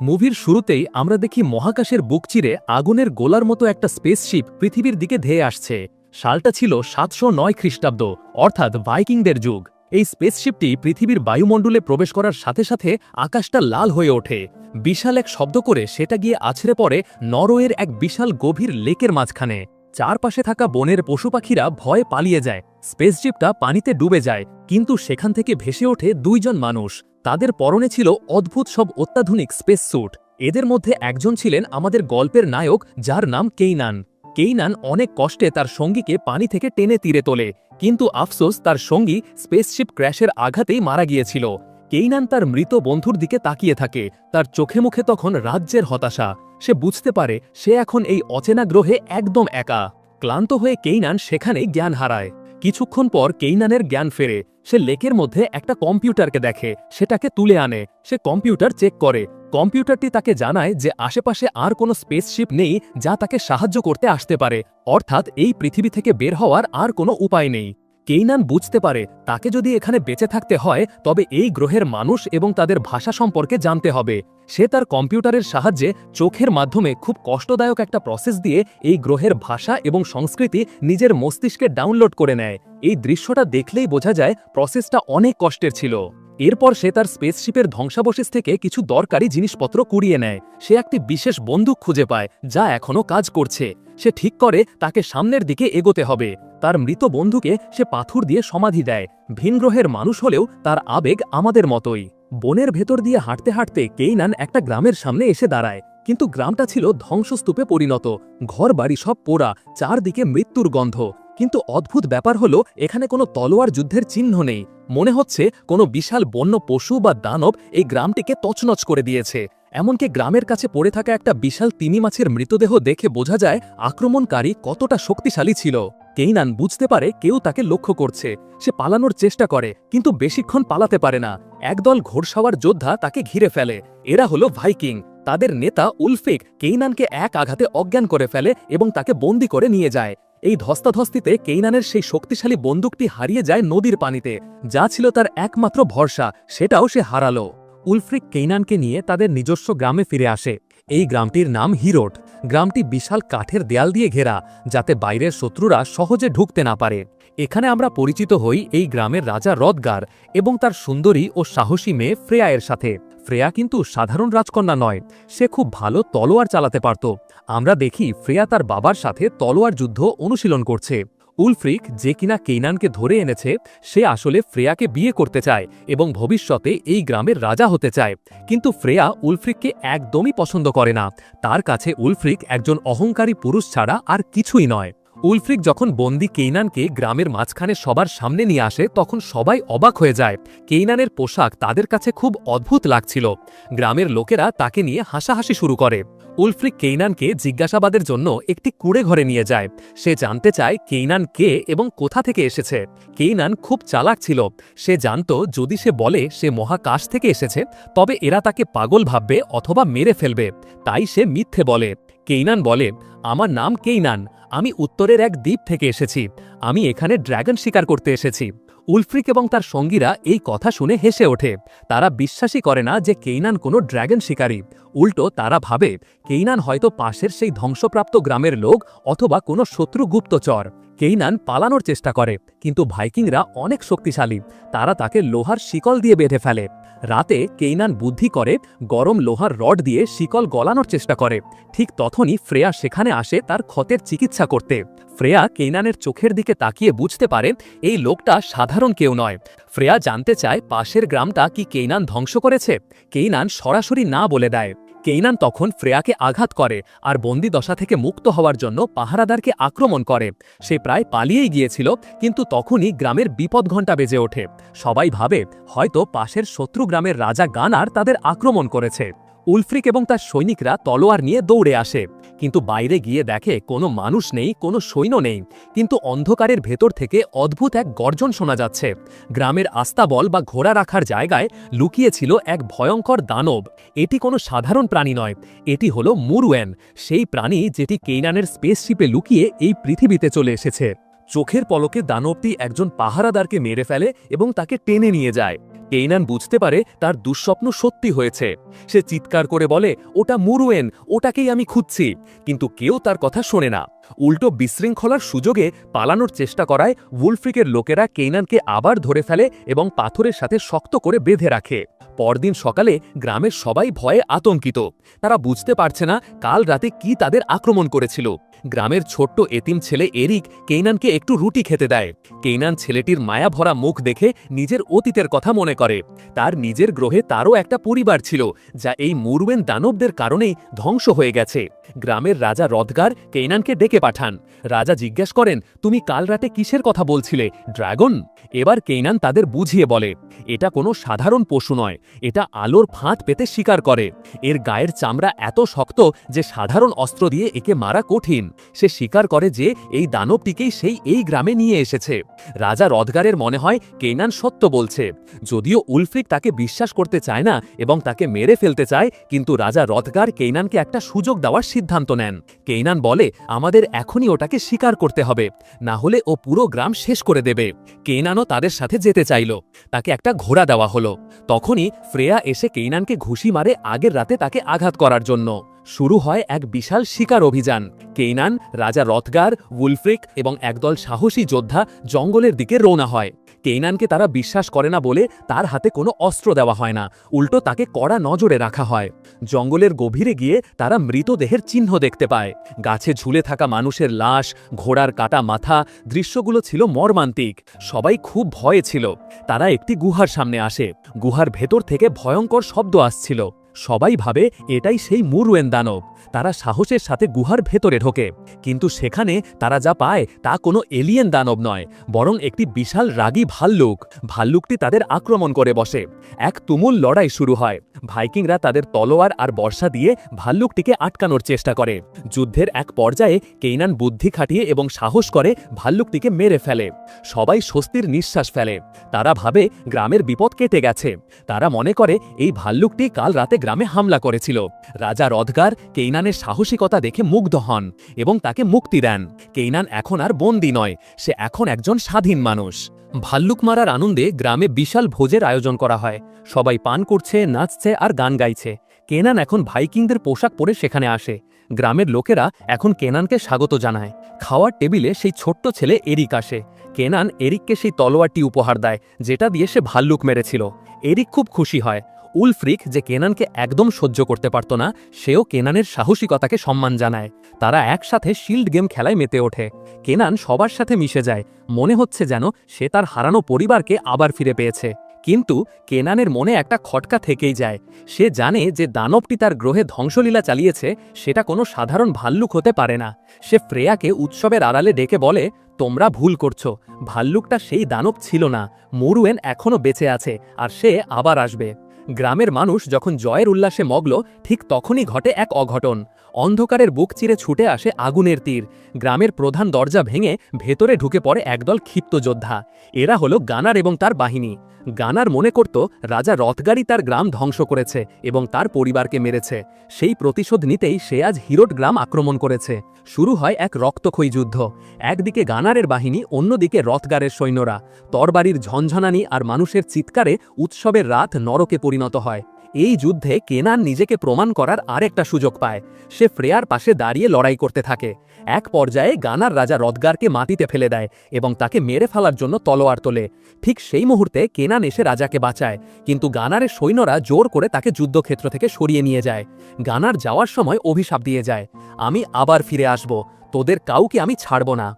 মুভির শুরুতেই আমরা দেখি মহাকাশের বুক চিরে আগুনের গোলার মতো একটা স্পেসশিপ পৃথিবীর দিকে ধেয়ে আসছে। সালটা ছিল সাতশো নয় খ্রিস্টাব্দ, অর্থাৎ ভাইকিংদের যুগ। এই স্পেসশিপটি পৃথিবীর বায়ুমণ্ডলে প্রবেশ করার সাথে সাথে আকাশটা লাল হয়ে ওঠে। বিশাল এক শব্দ করে সেটা গিয়ে আছড়ে পড়ে নরওয়ের এক বিশাল গভীর লেকের মাঝখানে। চারপাশে থাকা বনের পশু পাখিরা ভয়ে পালিয়ে যায়। স্পেসশিপটা পানিতে ডুবে যায়, কিন্তু সেখান থেকে ভেসে ওঠে দুইজন মানুষ। তাদের পরনে ছিল অদ্ভুত সব অত্যাধুনিক স্পেস স্যুট। এদের মধ্যে একজন ছিলেন আমাদের গল্পের নায়ক, যার নাম কেইনান। কেইনান অনেক কষ্টে তার সঙ্গীকে পানি থেকে টেনে তীরে তোলে, কিন্তু আফসোস তার সঙ্গী স্পেসশিপ ক্র্যাশের আঘাতেই মারা গিয়েছিল। কেইনান তার মৃত বন্ধুর দিকে তাকিয়ে থাকে, তার চোখে মুখে তখন রাজ্যের হতাশা। সে বুঝতে পারে, সে এখন এই অচেনা গ্রহে একদম একা। ক্লান্ত হয়ে কেইনান সেখানেই জ্ঞান হারায়। কিছুক্ষণ পর কেইনানের জ্ঞান ফেরে। সে লেকের মধ্যে একটা কম্পিউটারকে দেখে, সেটাকে তুলে আনে, সে কম্পিউটার চেক করে। কম্পিউটারটি তাকে জানায় যে আশেপাশে আর কোনো স্পেসশিপ নেই যা তাকে সাহায্য করতে আসতে পারে। অর্থাৎ এই পৃথিবী থেকে বের হওয়ার আর কোনো উপায় নেই। কেইনান বুঝতে পারে, তাকে যদি এখানে বেঁচে থাকতে হয়, তবে এই গ্রহের মানুষ এবং তাদের ভাষা সম্পর্কে জানতে হবে। সে তার কম্পিউটারের সাহায্যে চোখের মাধ্যমে খুব কষ্টদায়ক একটা প্রসেস দিয়ে এই গ্রহের ভাষা এবং সংস্কৃতি নিজের মস্তিষ্কে ডাউনলোড করে নেয়। এই দৃশ্যটা দেখলেই বোঝা যায় প্রসেসটা অনেক কষ্টের ছিল। এরপর সে তার স্পেসশিপের ধ্বংসাবশেষ থেকে কিছু দরকারি জিনিসপত্র কুড়িয়ে নেয়। সে একটি বিশেষ বন্দুক খুঁজে পায়, যা এখনও কাজ করছে। সে ঠিক করে, তাকে সামনের দিকে এগোতে হবে। তার মৃত বন্ধুকে সে পাথর দিয়ে সমাধি দেয়। ভিন গ্রহের মানুষ হলেও তার আবেগ আমাদের মতোই। বনের ভেতর দিয়ে হাঁটতে হাঁটতে কেইনান একটা গ্রামের সামনে এসে দাঁড়ায়। কিন্তু গ্রামটা ছিল ধ্বংসস্তূপে পরিণত। ঘর বাড়ি সব পোড়া, চারদিকে মৃত্যুর গন্ধ। কিন্তু অদ্ভুত ব্যাপার হলো, এখানে কোনো তলোয়ার যুদ্ধের চিহ্ন নেই। মনে হচ্ছে কোনো বিশাল বন্য পশু বা দানব এই গ্রামটিকে তছনছ করে দিয়েছে। এমনকি গ্রামের কাছে পড়ে থাকা একটা বিশাল তিমি মাছের মৃতদেহ দেখে বোঝা যায় আক্রমণকারী কতটা শক্তিশালী ছিল। কেইনান বুঝতে পারে কেউ তাকে লক্ষ্য করছে। সে পালানোর চেষ্টা করে, কিন্তু বেশিক্ষণ পালাতে পারে না। একদল ঘোড়সাওয়ার যোদ্ধা তাকে ঘিরে ফেলে। এরা হলো ভাইকিং। তাদের নেতা উলফিক কেইনানকে এক আঘাতে অজ্ঞান করে ফেলে এবং তাকে বন্দি করে নিয়ে যায়। এই ধস্তাধস্তিতে কেইনানের সেই শক্তিশালী বন্দুকটি হারিয়ে যায় নদীর পানিতে, যা ছিল তার একমাত্র ভরসা, সেটাও সে হারালো। উলফ্রিক কেইনানকে নিয়ে তাদের নিজস্ব গ্রামে ফিরে আসে। এই গ্রামটির নাম হিরোট। গ্রামটি বিশাল কাঠের দেয়াল দিয়ে ঘেরা, যাতে বাইরের শত্রুরা সহজে ঢুকতে না পারে। এখানে আমরা পরিচিত হই এই গ্রামের রাজা রদগার এবং তার সুন্দরী ও সাহসী মেয়ে ফ্রেয়া এর সাথে। ফ্রেয়া কিন্তু সাধারণ রাজকন্যা নয়, সে খুব ভালো তলোয়ার চালাতে পারত। আমরা দেখি ফ্রেয়া তার বাবার সাথে তলোয়ার যুদ্ধ অনুশীলন করছে। উলফ্রিক যে কিনা কেইনানকে ধরে এনেছে, সে আসলে ফ্রেয়াকে বিয়ে করতে চায় এবং ভবিষ্যতে এই গ্রামের রাজা হতে চায়। কিন্তু ফ্রেয়া উলফ্রিককে একদমই পছন্দ করে না। তার কাছে উলফ্রিক একজন অহংকারী পুরুষ ছাড়া আর কিছুই নয়। উলফ্রিক যখন বন্দি কেইনানকে গ্রামের মাঝখানে সবার সামনে নিয়ে আসে, তখন সবাই অবাক হয়ে যায়। কেইনানের পোশাক তাদের কাছে খুব অদ্ভুত লাগছিল। গ্রামের লোকেরা তাকে নিয়ে হাসাহাসি শুরু করে। উলফ্রিক কেইনানকে জিজ্ঞাসাবাদের জন্য একটি কুড়ে ঘরে নিয়ে যায়। সে জানতে চায় কেইনান কে এবং কোথা থেকে এসেছে। কেইনান খুব চালাক ছিল। সে জানত যদি সে বলে সে মহাকাশ থেকে এসেছে, তবে এরা তাকে পাগল ভাববে অথবা মেরে ফেলবে। তাই সে মিথ্যে বলে। কেইনান বলে, আমার নাম কেইনান। আমি উত্তরের এক দ্বীপ থেকে এসেছি। আমি এখানে ড্র্যাগন শিকার করতে এসেছি। উলফ্রিক এবং তার সঙ্গীরা এই কথা শুনে হেসে ওঠে। তারা বিশ্বাসই করে না যে কেইনান কোনো ড্র্যাগন শিকারী। উল্টো তারা ভাবে, কেইনান হয়তো পাশের সেই ধ্বংসপ্রাপ্ত গ্রামের লোক অথবা কোনো শত্রু গুপ্তচর। কেইনান পালানোর চেষ্টা করে, কিন্তু ভাইকিংরা অনেক শক্তিশালী। তারা তাকে লোহার শিকল দিয়ে বেঁধে ফেলে। রাতে কেইনান বুদ্ধি করে গরম লোহার রড দিয়ে শিকল গলানোর চেষ্টা করে। ঠিক তখনই ফ্রেয়া সেখানে আসে তার ক্ষতের চিকিৎসা করতে। ফ্রেয়া কেইনানের চোখের দিকে তাকিয়ে বুঝতে পারে এই লোকটা সাধারণ কেউ নয়। ফ্রেয়া জানতে চায় পাশের গ্রামটা কি কেইনান ধ্বংস করেছে? কেইনান সরাসরি না বলে দেয়। কেইনান তখন ফ্রেয়াকে আঘাত করে আর বন্দি দশা থেকে মুক্ত হওয়ার জন্য পাহারাদারকে আক্রমণ করে। সে প্রায় পালিয়েই গিয়েছিল, কিন্তু তখনই গ্রামের বিপদ ঘণ্টা বেজে ওঠে। সবাই ভাবে, হয়তো পাশের শত্রু গ্রামের রাজা গানার তাদের আক্রমণ করেছে। উলফ্রিক এবং তার সৈনিকরা তলোয়ার নিয়ে দৌড়ে আসে। কিন্তু বাইরে গিয়ে দেখে কোনো মানুষ নেই, কোনো সৈন্য নেই। কিন্তু অন্ধকারের ভেতর থেকে অদ্ভুত এক গর্জন শোনা যাচ্ছে। গ্রামের আস্তাবল বা ঘোড়া রাখার জায়গায় লুকিয়েছিল এক ভয়ঙ্কর দানব। এটি কোনো সাধারণ প্রাণী নয়, এটি হলো মুরুয়েন। সেই প্রাণী যেটি কেইনানের স্পেসশিপে লুকিয়ে এই পৃথিবীতে চলে এসেছে। চোখের পলকে দানবটি একজন পাহারাদারকে মেরে ফেলে এবং তাকে টেনে নিয়ে যায়। কেইনান বুঝতে পারে তার দুঃস্বপ্ন সত্যি হয়েছে। সে চিৎকার করে বলে, ওটা মুরুয়েন, ওটাকেই আমি খুঁজছি। কিন্তু কেউ তার কথা শোনে না। উল্টো বিশৃঙ্খলার সুযোগে পালানোর চেষ্টা করায় উলফ্রিকের লোকেরা কেইনানকে আবার ধরে ফেলে এবং পাথরের সাথে শক্ত করে বেঁধে রাখে। পরদিন সকালে গ্রামের সবাই ভয়ে আতঙ্কিত। তারা বুঝতে পারছে না কাল রাতে কি তাদের আক্রমণ করেছিল। গ্রামের ছোট্ট এতিম ছেলে এরিক কেইনানকে একটু রুটি খেতে দেয়। কেইনান ছেলেটির মায়া ভরা মুখ দেখে নিজের অতীতের কথা মনে করে। তার নিজের গ্রহে তারও একটা পরিবার ছিল, যা এই মুরুয়েন দানবদের কারণেই ধ্বংস হয়ে গেছে। গ্রামের রাজা রদগার কেইনানকে ডেকে পাঠান। রাজা জিজ্ঞেস করেন, তুমি কাল রাতে কিসের কথা বলছিলে, ড্রাগন? এবার কেইনান তাদের বুঝিয়ে বলে, এটা কোনো সাধারণ পশু নয়, এটা আলোর ফাঁদ পেতে শিকার করে। এর গায়ের চামড়া এত শক্ত যে সাধারণ অস্ত্র দিয়ে একে মারা কঠিন। সে স্বীকার করে যে এই দানবটিকেই সেই এই গ্রামে নিয়ে এসেছে। রাজা রদগারের মনে হয় কেইনান সত্য বলছে। যদিও উলফ্রিক তাকে বিশ্বাস করতে চায় না এবং তাকে মেরে ফেলতে চায়, কিন্তু রাজা রদগার কেইনানকে একটা সুযোগ দেওয়ার সিদ্ধান্ত নেন। কেইনান বলে, আমাদের এখনই ওটাকে স্বীকার করতে হবে। না হলে ও পুরো গ্রাম শেষ করে দেবে। কেইনানও তাদের সাথে যেতে চাইল। তাকে একটা ঘোড়া দেওয়া হলো। তখনই ফ্রেয়া এসে কেইনানকে ঘুষি মারে আগের রাতে তাকে আঘাত করার জন্য। শুরু হয় এক বিশাল শিকার অভিযান। কেইনান, রাজা রথগার, উলফ্রিক এবং একদল সাহসী যোদ্ধা জঙ্গলের দিকে রওনা হয়। কেইনানকে তারা বিশ্বাস করে না বলে তার হাতে কোনো অস্ত্র দেওয়া হয় না। উল্টো তাকে কড়া নজরে রাখা হয়। জঙ্গলের গভীরে গিয়ে তারা মৃতদেহের চিহ্ন দেখতে পায়। গাছে ঝুলে থাকা মানুষের লাশ, ঘোড়ার কাটা মাথা, দৃশ্যগুলো ছিল মর্মান্তিক। সবাই খুব ভয়ে ছিল। তারা একটি গুহার সামনে আসে। গুহার ভেতর থেকে ভয়ঙ্কর শব্দ আসছিল। সবাই ভাবে এটাই সেই মুরুয়েন দানব তারা সাহসের সাথে গুহার ভেতরে ঢোকে। কিন্তু সেখানে তারা যা পায় তা কোনো এলিয়েন দানব নয়, বরং একটি বিশাল রাগী ভাল্লুক। ভাল্লুকটি তাদের আক্রমণ করে বসে। এক তুমুল লড়াই শুরু হয়। ভাইকিংরা তাদের তলোয়ার আর বর্ষা দিয়ে ভাল্লুকটিকে আটকানোর চেষ্টা করে। যুদ্ধের এক পর্যায়ে কেইনান বুদ্ধি খাটিয়ে এবং সাহস করে ভাল্লুকটিকে মেরে ফেলে। সবাই স্বস্তির নিঃশ্বাস ফেলে। তারা ভাবে গ্রামের বিপদ কেটে গেছে। তারা মনে করে এই ভাল্লুকটি কাল রাতে গ্রামে হামলা করেছিল। রাজা রদগার কেইনানের সাহসিকতা দেখে মুগ্ধ হন এবং তাকে মুক্তি দেন। কেইনান এখন আর বন্দি নয়, সে এখন একজন স্বাধীন মানুষ। ভাল্লুক মারার আনন্দে গ্রামে বিশাল ভোজের আয়োজন করা হয়। সবাই পান করছে, নাচছে আর গান গাইছে। কেনান এখন ভাইকিংদের পোশাক পরে সেখানে আসে। গ্রামের লোকেরা এখন কেনানকে স্বাগত জানায়। খাওয়ার টেবিলে সেই ছোট্ট ছেলে এরিক আসে। কেনান এরিককে সেই তলোয়ারটি উপহার দেয়, যেটা দিয়ে সে ভাল্লুক মেরেছিল। এরিক খুব খুশি হয়। উলফ্রিক যে কেনানকে একদম সহ্য করতে পারত না, সেও কেনানের সাহসিকতাকে সম্মান জানায়। তারা একসাথে শিল্ড গেম খেলায় মেতে ওঠে। কেনান সবার সাথে মিশে যায়। মনে হচ্ছে যেন সে তার হারানো পরিবারকে আবার ফিরে পেয়েছে। কিন্তু কেনানের মনে একটা খটকা থেকেই যায়। সে জানে যে দানবটি তার গ্রহে ধ্বংসলীলা চালিয়েছে, সেটা কোনো সাধারণ ভাল্লুক হতে পারে না। সে ফ্রেয়াকে উৎসবের আড়ালে ডেকে বলে, তোমরা ভুল করছ। ভাল্লুকটা সেই দানব ছিল না। মরুয়েন এখনও বেঁচে আছে, আর সে আবার আসবে। গ্রামের মানুষ যখন জয়ের উল্লাসে মগল ঠিক তখনই ঘটে এক অঘটন। অন্ধকারের বুক চিরে ছুটে আসে আগুনের তীর। গ্রামের প্রধান দরজা ভেঙে ভেতরে ঢুকে পড়ে একদল ক্ষিপ্ত যোদ্ধা। এরা হলো গানার এবং তার বাহিনী। গানার মনে করত, রাজা রথগারি তার গ্রাম ধ্বংস করেছে এবং তার পরিবারকে মেরেছে। সেই প্রতিশোধ নিতেই সে আজ হিরোট গ্রাম আক্রমণ করেছে। শুরু হয় এক রক্তক্ষয়ী যুদ্ধ। একদিকে গানারের বাহিনী, অন্যদিকে রথগারের সৈন্যরা। তরবারির ঝনঝনানি আর মানুষের চিৎকারে উৎসবের রাত নরকে পরিণত হয়। এই যুদ্ধে কেনান নিজেকে প্রমাণ করার আরেকটা সুযোগ পায়। সে ফ্রেয়ার পাশে দাঁড়িয়ে লড়াই করতে থাকে। এক পর্যায়ে গানার রাজা রদগারকে মাটিতে ফেলে দেয় এবং তাকে মেরে ফেলার জন্য তলোয়ার তোলে। ঠিক সেই মুহূর্তে কেনান এসে রাজাকে বাঁচায়, কিন্তু গানারের সৈন্যরা জোর করে তাকে যুদ্ধক্ষেত্র থেকে সরিয়ে নিয়ে যায়। গানার যাওয়ার সময় অভিশাপ দিয়ে যায়, আমি আবার ফিরে আসব, তোদের কাউকে আমি ছাড়ব না।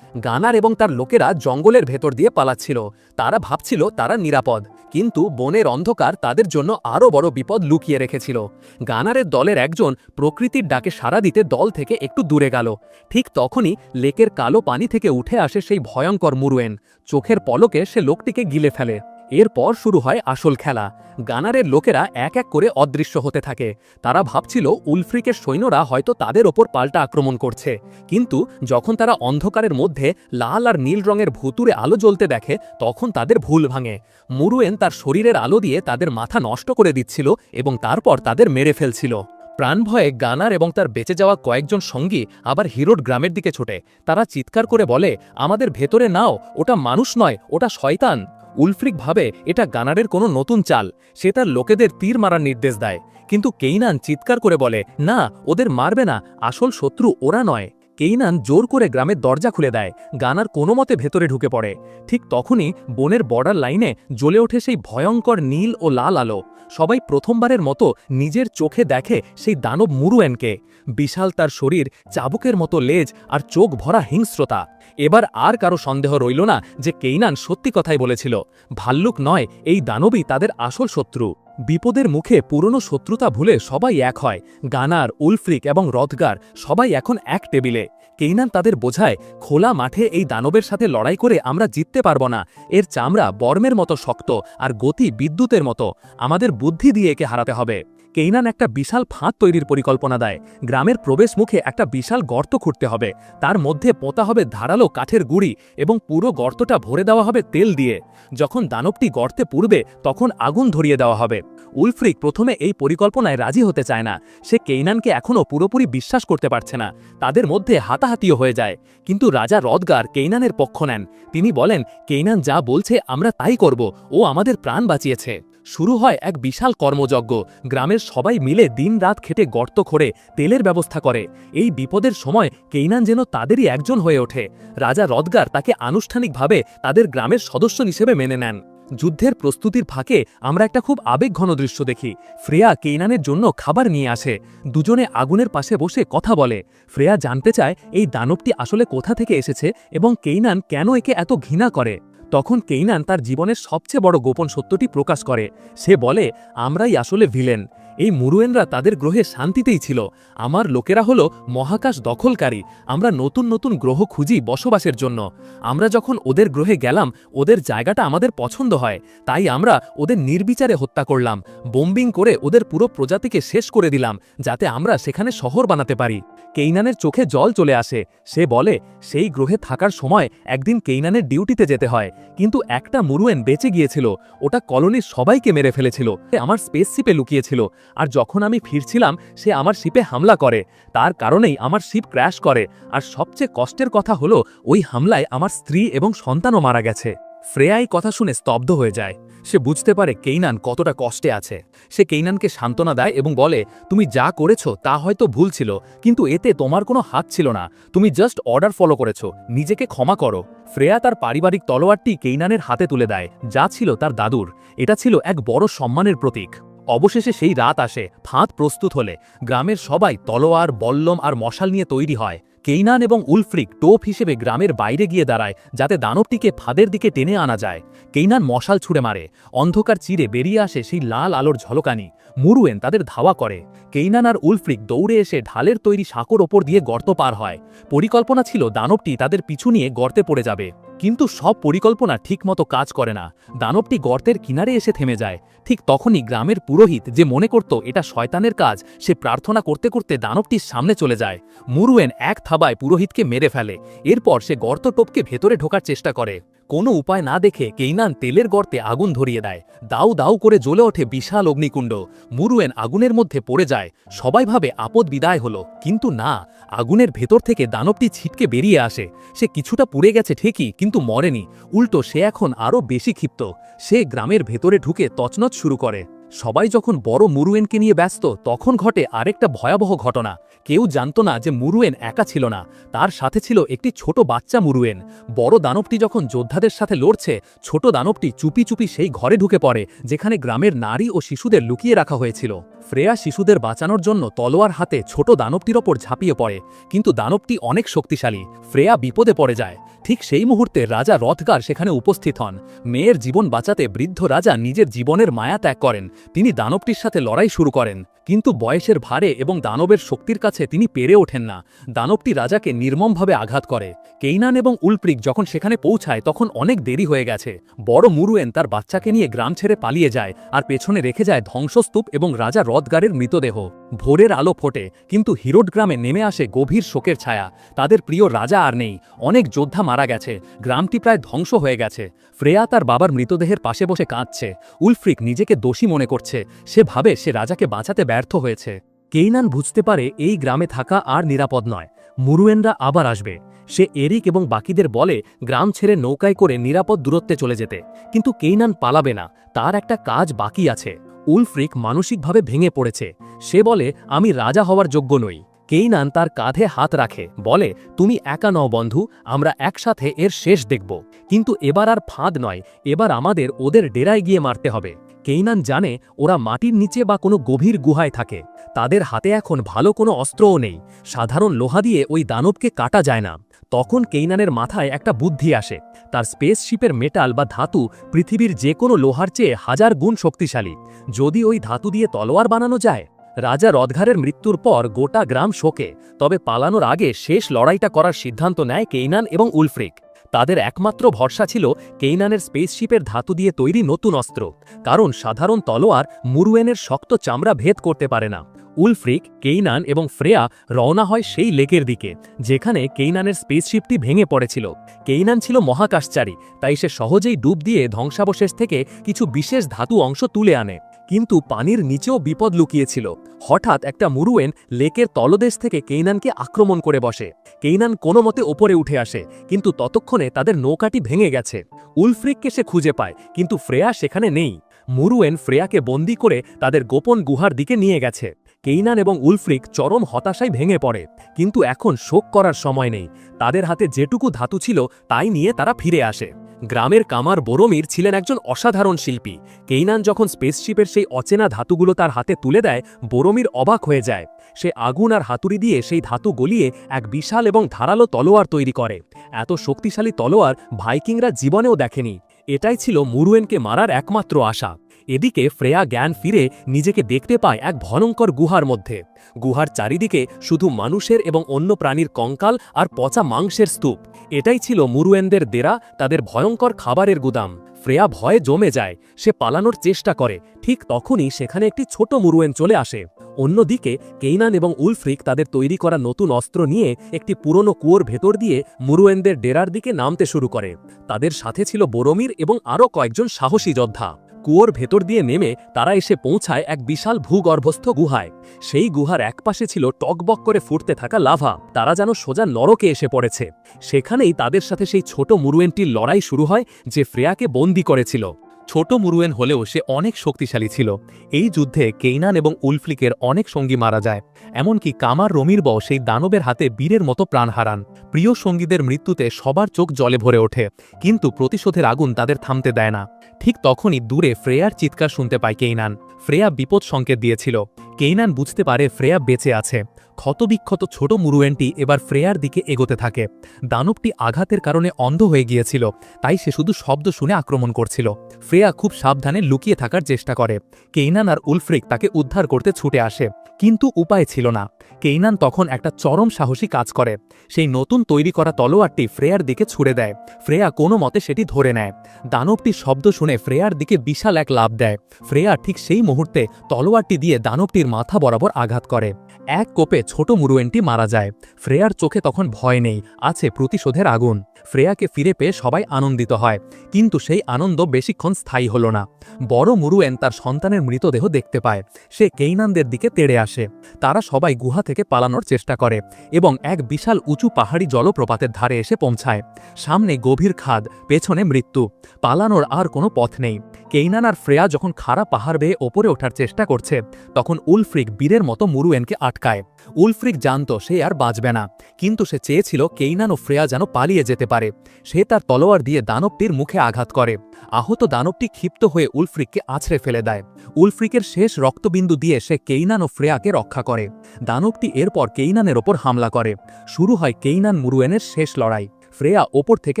গানার এবং তার লোকেরা জঙ্গলের ভেতর দিয়ে পালাচ্ছিল। তারা ভাবছিল তারা নিরাপদ। কিন্তু বনের অন্ধকার তাদের জন্য আরও বড় বিপদ লুকিয়ে রেখেছিল। গানারের দলের একজন প্রকৃতির ডাকে সাড়া দিতে দল থেকে একটু দূরে গেল। ঠিক তখনই লেকের কালো পানি থেকে উঠে আসে সেই ভয়ঙ্কর মুরুয়েন। চোখের পলকে সে লোকটিকে গিলে ফেলে। এরপর শুরু হয় আসল খেলা। গানারের লোকেরা এক এক করে অদৃশ্য হতে থাকে। তারা ভাবছিল উলফ্রিকের সৈন্যরা হয়তো তাদের ওপর পাল্টা আক্রমণ করছে। কিন্তু যখন তারা অন্ধকারের মধ্যে লাল আর নীল রঙের ভুতুরে আলো জ্বলতে দেখে, তখন তাদের ভুল ভাঙে। মুরুয়েন তার শরীরের আলো দিয়ে তাদের মাথা নষ্ট করে দিচ্ছিল এবং তারপর তাদের মেরে ফেলছিল। প্রাণভয়ে গানার এবং তার বেঁচে যাওয়া কয়েকজন সঙ্গী আবার হিরোড গ্রামের দিকে ছোটে। তারা চিৎকার করে বলে, আমাদের ভেতরে নাও, ওটা মানুষ নয়, ওটা শয়তান। উলফ্রিক ভাবে এটা গানারের কোনো নতুন চাল। সে তার লোকেদের তীর মারার নির্দেশ দেয়। কিন্তু কেইনান চিৎকার করে বলে, না, ওদের মারবে না। আসল শত্রু ওরা নয়। কেইনান জোর করে গ্রামের দরজা খুলে দেয়। গানার কোনো মতে ভেতরে ঢুকে পড়ে। ঠিক তখনই বনের বর্ডার লাইনে জ্বলে ওঠে সেই ভয়ঙ্কর নীল ও লাল আলো। সবাই প্রথমবারের মতো নিজের চোখে দেখে সেই দানব মুরুয়েনকে। বিশাল তার শরীর, চাবুকের মতো লেজ আর চোখ ভরা হিংস্রতা। এবার আর কারও সন্দেহ রইল না যে কেইনান সত্যি কথাই বলেছিল। ভাল্লুক নয়, এই দানবই তাদের আসল শত্রু। বিপদের মুখে পুরনো শত্রুতা ভুলে সবাই এক হয়। গানার, উলফ্রিক এবং রথগার সবাই এখন এক টেবিলে। কেইনান তাদের বোঝায়, খোলা মাঠে এই দানবের সাথে লড়াই করে আমরা জিততে পারব না। এর চামড়া বর্মের মতো শক্ত আর গতি বিদ্যুতের মতো। আমাদের বুদ্ধি দিয়ে একে হারাতে হবে। কেইনান একটা বিশাল ফাঁদ তৈরির পরিকল্পনা দেয়। গ্রামের প্রবেশ মুখে একটা বিশাল গর্ত খুঁড়তে হবে। তার মধ্যে পোতা হবে ধারালো কাঠের গুড়ি এবং পুরো গর্তটা ভরে দেওয়া হবে তেল দিয়ে। যখন দানবটি গর্তে পুড়বে, তখন আগুন ধরিয়ে দেওয়া হবে। উলফ্রিক প্রথমে এই পরিকল্পনায় রাজি হতে চায় না। সে কেইনানকে এখনও পুরোপুরি বিশ্বাস করতে পারছে না। তাদের মধ্যে হাতাহাতিও হয়ে যায়। কিন্তু রাজা রদগার কেইনানের পক্ষ নেন। তিনি বলেন, কেইনান যা বলছে, আমরা তাই করব। ও আমাদের প্রাণ বাঁচিয়েছে। শুরু হয় এক বিশাল কর্মযজ্ঞ। গ্রামের সবাই মিলে দিনরাত খেটে গর্ত খোঁড়ে তেলের ব্যবস্থা করে। এই বিপদের সময় কেইনান যেন তাদেরই একজন হয়ে ওঠে। রাজা রদগার তাকে আনুষ্ঠানিকভাবে তাদের গ্রামের সদস্য হিসেবে মেনে নেন। যুদ্ধের প্রস্তুতির ফাঁকে আমরা একটা খুব আবেগঘন দৃশ্য দেখি। ফ্রেয়া কেইনানের জন্য খাবার নিয়ে আসে। দুজনে আগুনের পাশে বসে কথা বলে। ফ্রেয়া জানতে চায় এই দানবটি আসলে কোথা থেকে এসেছে এবং কেইনান কেন একে এত ঘৃণা করে। তখন কেইনান তার জীবনের সবচেয়ে বড় গোপন সত্যটি প্রকাশ করে। সে বলে, আমরাই আসলে ভিলেন। এই মুরুয়েনরা তাদের গ্রহে শান্তিতেই ছিল। আমার লোকেরা হলো মহাকাশ দখলকারী। আমরা নতুন নতুন গ্রহ খুঁজি বসবাসের জন্য। আমরা যখন ওদের গ্রহে গেলাম, ওদের জায়গাটা আমাদের পছন্দ হয়। তাই আমরা ওদের নির্বিচারে হত্যা করলাম। বোম্বিং করে ওদের পুরো প্রজাতিকে শেষ করে দিলাম, যাতে আমরা সেখানে শহর বানাতে পারি। কেইনানের চোখে জল চলে আসে। সে বলে, সেই গ্রহে থাকার সময় একদিন কেইনানের ডিউটিতে যেতে হয়। কিন্তু একটা মুরুয়েন বেঁচে গিয়েছিল। ওটা কলোনির সবাইকে মেরে ফেলেছিল। আমার স্পেসশিপে লুকিয়েছিল। আর যখন আমি ফিরছিলাম, সে আমার শিপে হামলা করে। তার কারণেই আমার শিপ ক্র্যাশ করে। আর সবচেয়ে কষ্টের কথা হলো, ওই হামলায় আমার স্ত্রী এবং সন্তানও মারা গেছে। ফ্রেয়া এই কথা শুনে স্তব্ধ হয়ে যায়। সে বুঝতে পারে কেইনান কতটা কষ্টে আছে। সে কেইনানকে সান্ত্বনা দেয় এবং বলে, তুমি যা করেছ তা হয়তো ভুল ছিল, কিন্তু এতে তোমার কোনো হাত ছিল না। তুমি জাস্ট অর্ডার ফলো করেছ, নিজেকে ক্ষমা করো। ফ্রেয়া তার পারিবারিক তলোয়ারটি কেইনানের হাতে তুলে দেয়, যা ছিল তার দাদুর। এটা ছিল এক বড় সম্মানের প্রতীক। অবশেষে সেই রাত আসে, ফাঁদ প্রস্তুত হলে। গ্রামের সবাই তলোয়ার, বল্লম আর মশাল নিয়ে তৈরি হয়। কেইনান এবং উলফ্রিক টোপ হিসেবে গ্রামের বাইরে গিয়ে দাঁড়ায়, যাতে দানবটিকে ফাঁদের দিকে টেনে আনা যায়। কেইনান মশাল ছুঁড়ে মারে। অন্ধকার চিরে বেরিয়ে আসে সেই লাল আলোর ঝলকানি। মুরুয়েন তাদের ধাওয়া করে। কেইনান আর উলফ্রিক দৌড়ে এসে ঢালের তৈরি সাঁকোর ওপর দিয়ে গর্ত পার হয়। পরিকল্পনা ছিল দানবটি তাদের পিছু নিয়ে গর্তে পড়ে যাবে। কিন্তু সব পরিকল্পনা ঠিকমতো কাজ করে না। দানবটি গর্তের কিনারে এসে থেমে যায়। ঠিক তখনই গ্রামের পুরোহিত যে মনে করত এটা শয়তানের কাজ, সে প্রার্থনা করতে করতে দানবটির সামনে চলে যায়। মুরুয়েন এক থাবায় পুরোহিতকে মেরে ফেলে। এরপর সে গর্ত টোপকে ভেতরে ঢোকার চেষ্টা করে। কোনো উপায় না দেখে কেইনান তেলের গর্তে আগুন ধরিয়ে দেয়। দাউ দাউ করে জ্বলে ওঠে বিশাল অগ্নিকুণ্ড। মুরুয়েন আগুনের মধ্যে পড়ে যায়। সবাই ভাবে আপদ বিদায় হলো। কিন্তু না, আগুনের ভেতর থেকে দানবটি ছিটকে বেরিয়ে আসে। সে কিছুটা পুড়ে গেছে ঠিকই, কিন্তু মরেনি। উল্টো সে এখন আরও বেশি ক্ষিপ্ত। সে গ্রামের ভেতরে ঢুকে তছনছ শুরু করে। সবাই যখন বড় মুরুয়েনকে নিয়ে ব্যস্ত, তখন ঘটে আরেকটা ভয়াবহ ঘটনা। কেউ জানত না যে মুরুয়েন একা ছিল না। তার সাথে ছিল একটি ছোট বাচ্চা মুরুয়েন। বড় দানবটি যখন যোদ্ধাদের সাথে লড়ছে, ছোট দানবটি চুপি চুপি সেই ঘরে ঢুকে পড়ে, যেখানে গ্রামের নারী ও শিশুদের লুকিয়ে রাখা হয়েছিল। ফ্রেয়া শিশুদের বাঁচানোর জন্য তলোয়ার হাতে ছোট দানবটির ওপর ঝাঁপিয়ে পড়ে, কিন্তু দানবটি অনেক শক্তিশালী। ফ্রেয়া বিপদে পড়ে যায়। ঠিক সেই মুহূর্তে রাজা রথগার সেখানে উপস্থিত হন। মেয়ের জীবন বাঁচাতে বৃদ্ধ রাজা নিজের জীবনের মায়া ত্যাগ করেন। তিনি দানবটির সাথে লড়াই শুরু করেন। কিন্তু বয়সের ভারে এবং দানবের শক্তির কাছে তিনি পেরে ওঠেন না। দানবটি রাজাকে নির্মমভাবে আঘাত করে। কেইনান এবং উলপ্রিক যখন সেখানে পৌঁছায়, তখন অনেক দেরি হয়ে গেছে। বড় মুরুয়েন তার বাচ্চাকে নিয়ে গ্রাম ছেড়ে পালিয়ে যায় আর পেছনে রেখে যায় ধ্বংসস্তূপ এবং রাজা রথগারের মৃতদেহ। ভোরের আলো ফোটে, কিন্তু হিরোড গ্রামে নেমে আসে গভীর শোকের ছায়া। তাদের প্রিয় রাজা আর নেই, অনেক যোদ্ধা মারা গেছে, গ্রামটি প্রায় ধ্বংস হয়ে গেছে। ফ্রেয়া তার বাবার মৃতদেহের পাশে বসে কাঁদছে। উলফ্রিক নিজেকে দোষী মনে করছে, সে ভাবে সে রাজাকে বাঁচাতে ব্যর্থ হয়েছে। কেইনান বুঝতে পারে এই গ্রামে থাকা আর নিরাপদ নয়। মুরুয়েনরা আবার আসবে। সে এরিক এবং বাকিদের বলে গ্রাম ছেড়ে নৌকায় করে নিরাপদ দূরত্বে চলে যেতে। কিন্তু কেইনান পালাবে না, তার একটা কাজ বাকি আছে। উলফ্রিক মানসিকভাবে ভেঙে পড়েছে। সে বলে, আমি রাজা হওয়ার যোগ্য নই। কেইনান তার কাঁধে হাত রাখে। বলে, তুমি একা নও বন্ধু, আমরা একসাথে এর শেষ দেখব। কিন্তু এবার আর ফাঁদ নয়, এবার আমাদের ওদের ডেরায় গিয়ে মারতে হবে। কেইনান জানে, ওরা মাটির নিচে বা কোনো গভীর গুহায় থাকে। তাদের হাতে এখন ভালো কোনো অস্ত্রও নেই। সাধারণ লোহা দিয়ে ওই দানবকে কাটা যায় না। তখন কেইনানের মাথায় একটা বুদ্ধি আসে। তার স্পেসশিপের মেটাল বা ধাতু পৃথিবীর যে কোনো লোহার চেয়ে হাজার গুণ শক্তিশালী। যদি ওই ধাতু দিয়ে তলোয়ার বানানো যায়, রাজা রদঘারের মৃত্যুর পর গোটা গ্রাম শোকে, তবে পালানোর আগে শেষ লড়াইটা করার সিদ্ধান্ত নেয় কেইনান এবং উলফ্রিক। তাদের একমাত্র ভরসা ছিল কেইনানের স্পেসশিপের ধাতু দিয়ে তৈরি নতুন অস্ত্র, কারণ সাধারণ তলোয়ার মুরুয়েনের শক্ত চামড়া ভেদ করতে পারে না। উলফ্রিক, কেইনান এবং ফ্রেয়া রওনা হয় সেই লেকের দিকে, যেখানে কেইনানের স্পেসশিপটি ভেঙে পড়েছিল। কেইনান ছিল মহাকাশচারী, তাই সে সহজেই ডুব দিয়ে ধ্বংসাবশেষ থেকে কিছু বিশেষ ধাতু অংশ তুলে আনে। কিন্তু পানির নিচেও বিপদ লুকিয়েছিল। হঠাৎ একটা মুরুয়েন লেকের তলদেশ থেকে কেইনানকে আক্রমণ করে বসে। কেইনান কোনো মতে ওপরে উঠে আসে, কিন্তু ততক্ষণে তাদের নৌকাটি ভেঙে গেছে। উলফ্রিককে সে খুঁজে পায়, কিন্তু ফ্রেয়া সেখানে নেই। মুরুয়েন ফ্রেয়াকে বন্দি করে তাদের গোপন গুহার দিকে নিয়ে গেছে। কেইনান এবং উলফ্রিক চরম হতাশায় ভেঙে পড়ে, কিন্তু এখন শোক করার সময় নেই। তাদের হাতে যেটুকু ধাতু ছিল, তাই নিয়ে তারা ফিরে আসে। গ্রামের কামার বোরমির ছিলেন একজন অসাধারণ শিল্পী। কেইনান যখন স্পেসশিপের সেই অচেনা ধাতুগুলো তার হাতে তুলে দেয়, বোরমির অবাক হয়ে যায়। সে আগুন আর হাতুড়ি দিয়ে সেই ধাতু গলিয়ে এক বিশাল এবং ধারালো তলোয়ার তৈরি করে। এত শক্তিশালী তলোয়ার ভাইকিংরা জীবনেও দেখেনি। এটাই ছিল মুরুয়েনকে মারার একমাত্র আশা। এদিকে ফ্রেয়া জ্ঞান ফিরে নিজেকে দেখতে পায় এক ভয়ঙ্কর গুহার মধ্যে। গুহার চারিদিকে শুধু মানুষের এবং অন্য প্রাণীর কঙ্কাল আর পচা মাংসের স্তূপ। এটাই ছিল মুরুয়েনদের দেরা, তাদের ভয়ঙ্কর খাবারের গুদাম। ফ্রেয়া ভয়ে জমে যায়, সে পালানোর চেষ্টা করে। ঠিক তখনই সেখানে একটি ছোট মুরুয়েন চলে আসে। অন্যদিকে কেইনান এবং উলফ্রিক তাদের তৈরি করা নতুন অস্ত্র নিয়ে একটি পুরনো কুয়োর ভেতর দিয়ে মুরুয়েনদের ডেরার দিকে নামতে শুরু করে। তাদের সাথে ছিল বোরমির এবং আরও কয়েকজন সাহসী যোদ্ধা। কুয়োর ভেতর দিয়ে নেমে তারা এসে পৌঁছায় এক বিশাল ভূগর্ভস্থ গুহায়। সেই গুহার একপাশে ছিল টকবক করে ফুটতে থাকা লাভা। তারা যেন সোজা নরকে এসে পড়েছে। সেখানেই তাদের সাথে সেই ছোট মুরুয়েনটির লড়াই শুরু হয়, যে ফ্রেয়াকে বন্দি করেছিল। ছোট মুরুয়েন হলেও সে অনেক শক্তিশালী ছিল। এই যুদ্ধে কেইনান এবং উলফ্লিকের অনেক সঙ্গী মারা যায়, এমনকি কামার রমির বও সেই দানবের হাতে বীরের মতো প্রাণ হারান। প্রিয় সঙ্গীদের মৃত্যুতে সবার চোখ জলে ভরে ওঠে, কিন্তু প্রতিশোধের আগুন তাদের থামতে দেয় না। ঠিক তখনই দূরে ফ্রেয়ার চিৎকার শুনতে পায় কেইনান। ফ্রেয়া বিপদ সংকেত দিয়েছিল। কেইনান বুঝতে পারে ফ্রেয়া বেঁচে আছে। ক্ষতবিক্ষত ছোট মুরুয়েনটি এবার ফ্রেয়ার দিকে এগোতে থাকে। দানবটি আঘাতের কারণে অন্ধ হয়ে গিয়েছিল, তাই সে শুধু শব্দ শুনে আক্রমণ করছিল। ফ্রেয়া খুব সাবধানে লুকিয়ে থাকার চেষ্টা করে। কেইনান আর উলফ্রিক তাকে উদ্ধার করতে ছুটে আসে। কিন্তু উপায় ছিল না। কেইনান তখন একটা চরম সাহসী কাজ করে। সেই নতুন তৈরি করা তলোয়ারটি ফ্রেয়ার দিকে ছুড়ে দেয়। ফ্রেয়া কোনো মতে সেটি ধরে নেয়। দানবটির শব্দ শুনে ফ্রেয়ার দিকে বিশাল এক লাভ দেয়। ফ্রেয়া ঠিক সেই মুহূর্তে তলোয়ারটি দিয়ে দানবটির মাথা বরাবর আঘাত করে। এক কোপে ছোট মুরুয়েনটি মারা যায়। ফ্রেয়ার চোখে তখন ভয় নেই, আছে প্রতিশোধের আগুন। ফ্রেয়াকে ফিরে পেয়ে সবাই আনন্দিত হয়, কিন্তু সেই আনন্দ বেশিক্ষণ স্থায়ী হল না। বড় মুরুয়েন তার সন্তানের মৃতদেহ দেখতে পায়, সে কেইনানদের দিকে তেড়ে আসে। তারা সবাই গুহা থেকে পালানোর চেষ্টা করে এবং এক বিশাল উঁচু পাহাড়ি জলপ্রপাতের ধারে এসে পৌঁছায়। সামনে গভীর খাদ, পেছনে মৃত্যু। পালানোর আর কোনো পথ নেই। কেইনান আর ফ্রেয়া যখন খাড়া পাহাড় বেয়ে ওপরে ওঠার চেষ্টা করছে, তখন উলফ্রিক বীরের মতো মুরুয়েনকে আটকায়। উলফ্রিক জানত সে আর বাঁচবে না, কিন্তু সে চেয়েছিল কেইনান ও ফ্রেয়া যেন পালিয়ে যেতে পারে। সে তার তলোয়ার দিয়ে দানবটির মুখে আঘাত করে। আহত দানবটি ক্ষিপ্ত হয়ে উলফ্রিককে আছড়ে ফেলে দেয়। উলফ্রিকের শেষ রক্তবিন্দু দিয়ে সে কেইনান ও ফ্রেয়াকে রক্ষা করে। দানবটি এরপর কেইনানের ওপর হামলা করে। শুরু হয় কেইনান মুরুয়েনের শেষ লড়াই। ফ্রেয়া ওপর থেকে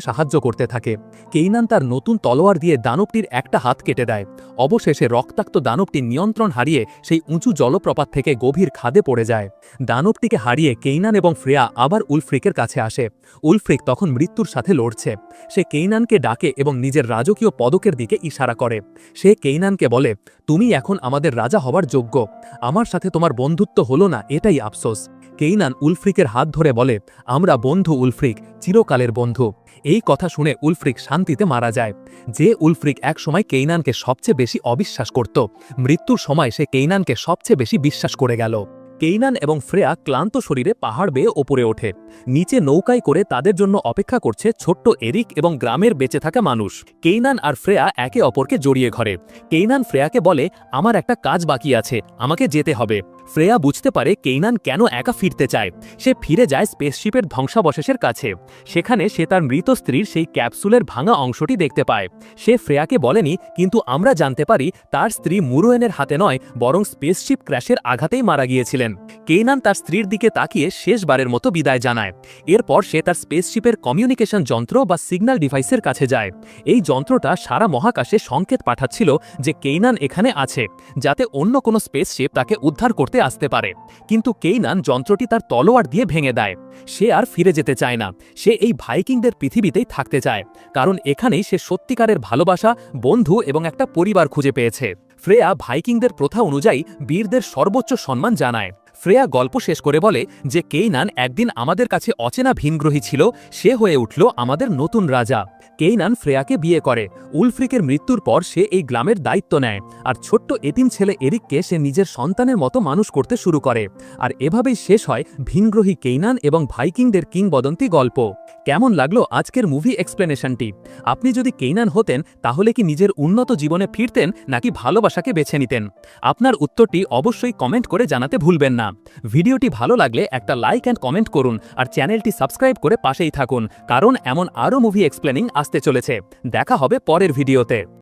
সাহায্য করতে থাকে। কেইনান তার নতুন তলোয়ার দিয়ে দানবটির একটা হাত কেটে দেয়। অবশেষে রক্তাক্ত দানবটি নিয়ন্ত্রণ হারিয়ে সেই উঁচু জলপ্রপাত থেকে গভীর খাদে পড়ে যায়। দানবটিকে হারিয়ে কেইনান এবং ফ্রেয়া আবার উলফ্রিকের কাছে আসে। উলফ্রিক তখন মৃত্যুর সাথে লড়ছে। সে কেইনানকে ডাকে এবং নিজের রাজকীয় পদকের দিকে ইশারা করে। সে কেইনানকে বলে, তুমি এখন আমাদের রাজা হবার যোগ্য। আমার সাথে তোমার বন্ধুত্ব হলো না, এটাই আফসোস। কেইনান উলফ্রিকের হাত ধরে বলে, আমরা বন্ধু উলফ্রিক, চিরকালের বন্ধু। এই কথা শুনে উলফ্রিক শান্তিতে মারা যায়। যে উলফ্রিক একসময় কেইনানকে সবচেয়ে বেশি অবিশ্বাস করত, মৃত্যুর সময় সে কেইনানকে সবচেয়ে বেশি বিশ্বাস করে গেল। কেইনান এবং ফ্রেয়া ক্লান্ত শরীরে পাহাড় বেয়ে ওপরে ওঠে। নিচে নৌকায় করে তাদের জন্য অপেক্ষা করছে ছোট্ট এরিক এবং গ্রামের বেঁচে থাকা মানুষ। কেইনান আর ফ্রেয়া একে অপরকে জড়িয়ে ঘরে কেইনান ফ্রেয়াকে বলে, আমার একটা কাজ বাকি আছে, আমাকে যেতে হবে। ফ্রেয়া বুঝতে পারে কেইনান কেন একা ফিরতে চায়। সে ফিরে যায় স্পেসশিপের ধ্বংসাবশেষের কাছে। সেখানে সে তার মৃত স্ত্রীর সেই ক্যাপসুলের ভাঙা অংশটি দেখতে পায়। সে ফ্রেয়াকে বলেনি, কিন্তু আমরা জানতে পারি তার স্ত্রী মুরোয়েনের হাতে নয়, বরং স্পেসশিপ ক্র্যাশের আঘাতেই মারা গিয়েছিলেন। কেইনান তার স্ত্রীর দিকে তাকিয়ে শেষবারের মতো বিদায় জানায়। এরপর সে তার স্পেসশিপের কমিউনিকেশন যন্ত্র বা সিগন্যাল ডিভাইসের কাছে যায়। এই যন্ত্রটা সারা মহাকাশে সংকেত পাঠাচ্ছিল যে কেইনান এখানে আছে, যাতে অন্য কোনো স্পেসশিপ তাকে উদ্ধার করতে আসতে পারে। কিন্তু কেইনান যন্ত্রটি তার তলোয়ার দিয়ে ভেঙে দেয়। সে আর ফিরে যেতে চায় না। সে এই ভাইকিংদের পৃথিবীতেই থাকতে চায়। কারণ এখানেই সে সত্যিকারের ভালোবাসা, বন্ধু এবং একটা পরিবার খুঁজে পেয়েছে। ফ্রেয়া ভাইকিংদের প্রথা অনুযায়ী বীরদের সর্বোচ্চ সম্মান জানায়। ফ্রেয়া গল্প শেষ করে বলে যে কেইনান একদিন আমাদের কাছে অচেনা ভিনগ্রহী ছিল, সে হয়ে উঠল আমাদের নতুন রাজা। কেইনান ফ্রেয়াকে বিয়ে করে। উলফ্রিকের মৃত্যুর পর সে এই গ্রামের দায়িত্ব নেয় আর ছোট্ট এতিম ছেলে এরিককে সে নিজের সন্তানের মতো মানুষ করতে শুরু করে। আর এভাবেই শেষ হয় ভিনগ্রহী কেইনান এবং ভাইকিংদের কিংবদন্তি গল্প। কেমন লাগল আজকের মুভি এক্সপ্লেনেশনটি? আপনি যদি কেইনান হতেন, তাহলে কি নিজের উন্নত জীবনে ফিরতেন নাকি ভালোবাসাকে বেছে নিতেন? আপনার উত্তরটি অবশ্যই কমেন্ট করে জানাতে ভুলবেন না। ভিডিওটি ভালো লাগলে একটা লাইক অ্যান্ড কমেন্ট করুন আর চ্যানেলটি সাবস্ক্রাইব করে পাশেই থাকুন, কারণ এমন আরও মুভি এক্সপ্লেনিং আসতে চলেছে। দেখা হবে পরের ভিডিওতে